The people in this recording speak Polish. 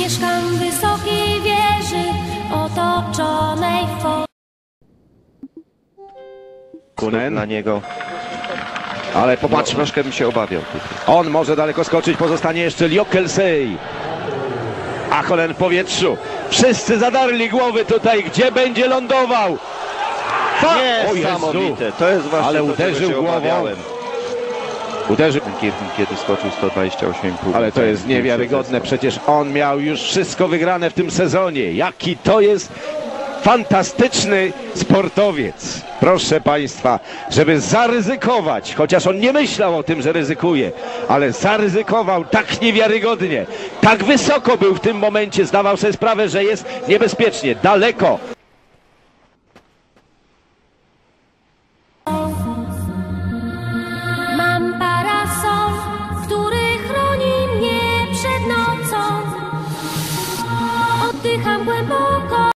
Mieszkam w wysokiej wieży, otoczonej fo... Kunen, na niego. ale No, popatrzmy. troszkę bym się obawiał. On może daleko skoczyć, pozostanie jeszcze Liokelsey. Acholen w powietrzu. Wszyscy zadarli głowy tutaj, gdzie będzie lądował. Niesamowite. To jest właśnie Ale uderzył głową. obawiałem. Uderzył. Kiedy, kiedy skoczył 128,5. Ale to jest niewiarygodne, przecież on miał już wszystko wygrane w tym sezonie. Jaki to jest fantastyczny sportowiec. Proszę Państwa, żeby zaryzykować, chociaż on nie myślał o tym, że ryzykuje, ale zaryzykował tak niewiarygodnie, tak wysoko był w tym momencie, zdawał sobie sprawę, że jest niebezpiecznie, daleko. dejam buen